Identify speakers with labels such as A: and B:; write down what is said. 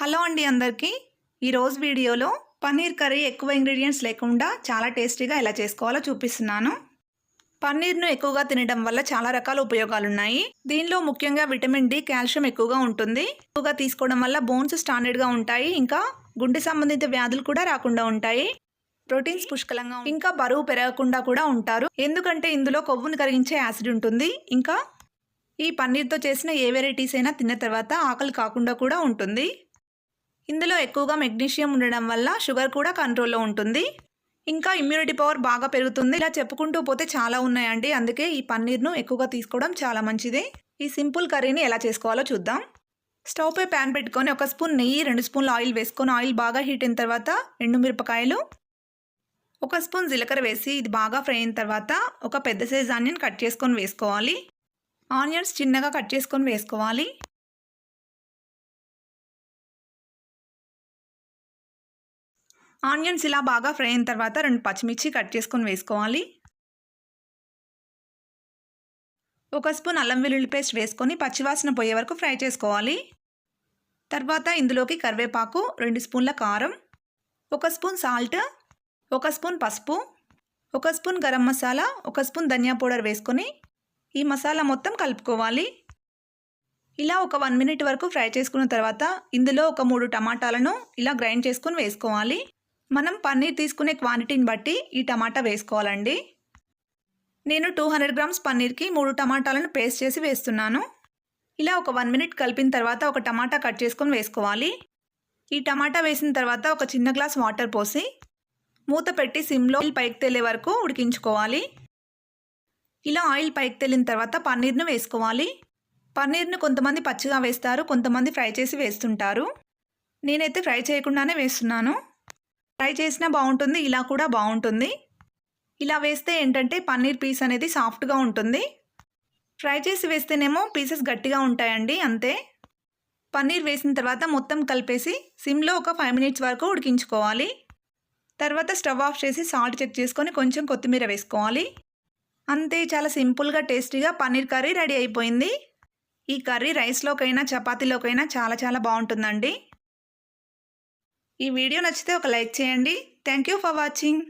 A: hello అండి అందరికీ ఈరోజు వీడియోలో పన్నీర్ కర్రీ ఎక్కువ ఇంగ్రీడియంట్స్ లేకుండా చాలా టేస్టీగా ఎలా చేసుకోవాలో చూపిస్తున్నాను పన్నీర్ను ఎక్కువగా తినడం వల్ల చాలా రకాల ఉపయోగాలున్నాయి దీనిలో ముఖ్యంగా విటమిన్ డి కాల్షియం ఎక్కువగా ఉంటుంది ఎక్కువగా తీసుకోవడం వల్ల బోన్స్ స్టాండర్డ్గా ఉంటాయి ఇంకా గుండె సంబంధిత వ్యాధులు కూడా రాకుండా ఉంటాయి ప్రోటీన్స్ పుష్కలంగా ఇంకా బరువు పెరగకుండా కూడా ఉంటారు ఎందుకంటే ఇందులో కొవ్వును కరిగించే యాసిడ్ ఉంటుంది ఇంకా ఈ పన్నీర్తో చేసిన ఏ వెరైటీస్ అయినా తిన్న తర్వాత ఆకలి కాకుండా కూడా ఉంటుంది ఇందులో ఎక్కువగా మెగ్నీషియం ఉండడం వల్ల షుగర్ కూడా కంట్రోల్లో ఉంటుంది ఇంకా ఇమ్యూనిటీ పవర్ బాగా పెరుగుతుంది ఇలా చెప్పుకుంటూ పోతే చాలా ఉన్నాయండి అందుకే ఈ పన్నీర్ను ఎక్కువగా తీసుకోవడం చాలా మంచిది ఈ సింపుల్ కర్రీని ఎలా చేసుకోవాలో చూద్దాం స్టవ్ పై ప్యాన్ పెట్టుకొని ఒక స్పూన్ నెయ్యి రెండు స్పూన్లు ఆయిల్ వేసుకొని ఆయిల్ బాగా హీట్ అయిన తర్వాత ఎండు మిరపకాయలు ఒక స్పూన్ జీలకర్ర వేసి ఇది బాగా ఫ్రై అయిన తర్వాత ఒక పెద్ద సైజ్ ఆనియన్ కట్ చేసుకొని వేసుకోవాలి ఆనియన్స్ చిన్నగా కట్ చేసుకొని వేసుకోవాలి ఆనియన్స్ ఇలా బాగా ఫ్రై అయిన తర్వాత రెండు పచ్చిమిర్చి కట్ చేసుకొని వేసుకోవాలి ఒక స్పూన్ అల్లం వెల్లుల్లి పేస్ట్ వేసుకొని పచ్చివాసన పోయే వరకు ఫ్రై చేసుకోవాలి తర్వాత ఇందులోకి కరివేపాకు రెండు స్పూన్ల కారం ఒక స్పూన్ సాల్ట్ ఒక స్పూన్ పసుపు ఒక స్పూన్ గరం మసాలా ఒక స్పూన్ ధనియా పౌడర్ వేసుకొని ఈ మసాలా మొత్తం కలుపుకోవాలి ఇలా ఒక వన్ మినిట్ వరకు ఫ్రై చేసుకున్న తర్వాత ఇందులో ఒక మూడు టమాటాలను ఇలా గ్రైండ్ చేసుకొని వేసుకోవాలి మనం పన్నీర్ తీసుకునే క్వాంటిటీని బట్టి ఈ టమాటా వేసుకోవాలండి నేను టూ హండ్రెడ్ గ్రామ్స్ పన్నీర్కి మూడు టమాటాలను పేస్ట్ చేసి వేస్తున్నాను ఇలా ఒక వన్ మినిట్ కలిపిన తర్వాత ఒక టమాటా కట్ చేసుకొని వేసుకోవాలి ఈ టమాటా వేసిన తర్వాత ఒక చిన్న గ్లాస్ వాటర్ పోసి మూత పెట్టి సిమ్లో ఆయిల్ పైకి తేలే వరకు ఉడికించుకోవాలి ఇలా ఆయిల్ పైకి తెలిన తర్వాత పన్నీర్ను వేసుకోవాలి పన్నీర్ను కొంతమంది పచ్చిగా వేస్తారు కొంతమంది ఫ్రై చేసి వేస్తుంటారు నేనైతే ఫ్రై చేయకుండానే వేస్తున్నాను ఫ్రై చేసినా బాగుంటుంది ఇలా కూడా బాగుంటుంది ఇలా వేస్తే ఏంటంటే పన్నీర్ పీస్ అనేది సాఫ్ట్గా ఉంటుంది ఫ్రై చేసి వేస్తేనేమో పీసెస్ గట్టిగా ఉంటాయండి అంతే పన్నీర్ వేసిన తర్వాత మొత్తం కలిపేసి సిమ్లో ఒక ఫైవ్ మినిట్స్ వరకు ఉడికించుకోవాలి తర్వాత స్టవ్ ఆఫ్ చేసి సాల్ట్ చెక్ చేసుకొని కొంచెం కొత్తిమీర వేసుకోవాలి అంతే చాలా సింపుల్గా టేస్టీగా పన్నీర్ కర్రీ రెడీ అయిపోయింది ఈ కర్రీ రైస్లోకైనా చపాతీలోకైనా చాలా చాలా బాగుంటుందండి ఈ వీడియో నచ్చితే ఒక లైక్ చేయండి థ్యాంక్ యూ ఫర్ వాచింగ్